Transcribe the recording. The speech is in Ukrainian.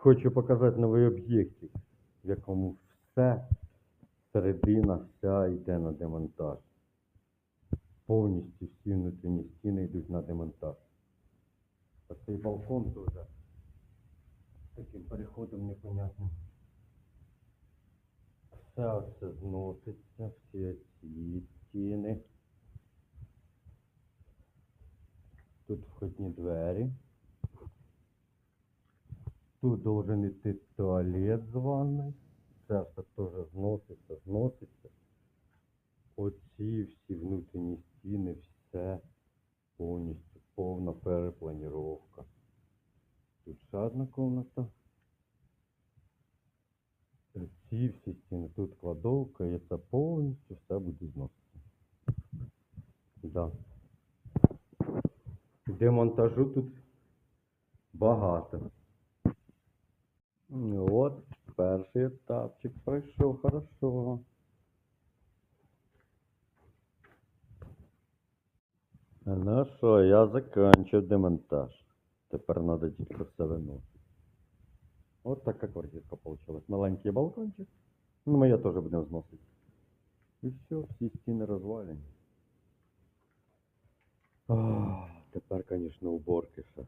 Хочу показати новий об'єктик, в якому все, середина вся йде на демонтаж. Повністю всі внутрішні стіни йдуть на демонтаж. А цей балкон теж таким переходом непонятним. Все це зноситься, всі ці стіни. Тут входні двері. Тут должен йти туалет з. Це все теж зноситься, зноситься. Оці всі внутрішні стіни, все повністю повна перепланіровка. Тут ще одна комната. Ці всі стіни, тут кладовка, і це повністю все буде зноситься. Да. Демонтажу тут багато. Ну От, перший етапчик пройшов хорошо. Ну що, я закінчив демонтаж. Тепер треба тільки виносити. От така квартирка получилась. Маленький балкончик. Ну, ми її теж будемо зносити. І все, всі стіни розвалені. Ах, тепер, звісно, уборки ще.